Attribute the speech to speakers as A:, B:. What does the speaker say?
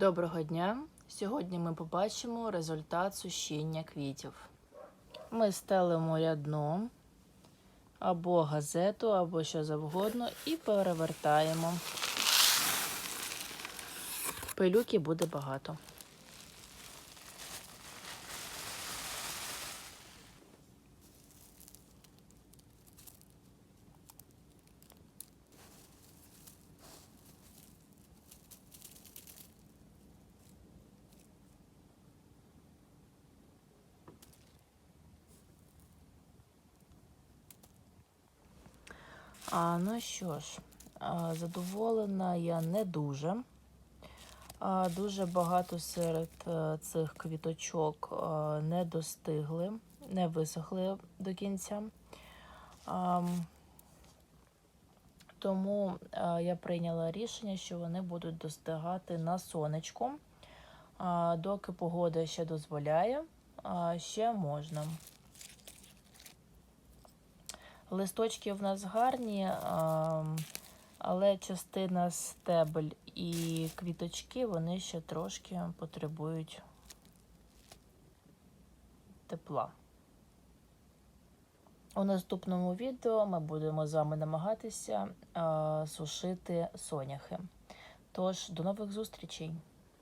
A: Доброго дня! Сьогодні ми побачимо результат сушіння квітів. Ми стелимо рядно або газету, або що завгодно, і перевертаємо. Пилюки буде багато. А, ну що ж, задоволена я не дуже. Дуже багато серед е, цих квіточок е, не достигли, не висохли до кінця. Тому е, я прийняла рішення, що вони будуть достигати на сонечку. Доки погода ще дозволяє, ще можна. Листочки в нас гарні, але частина стебель і квіточки вони ще трошки потребують тепла. У наступному відео ми будемо з вами намагатися сушити соняхи. Тож, до нових зустрічей!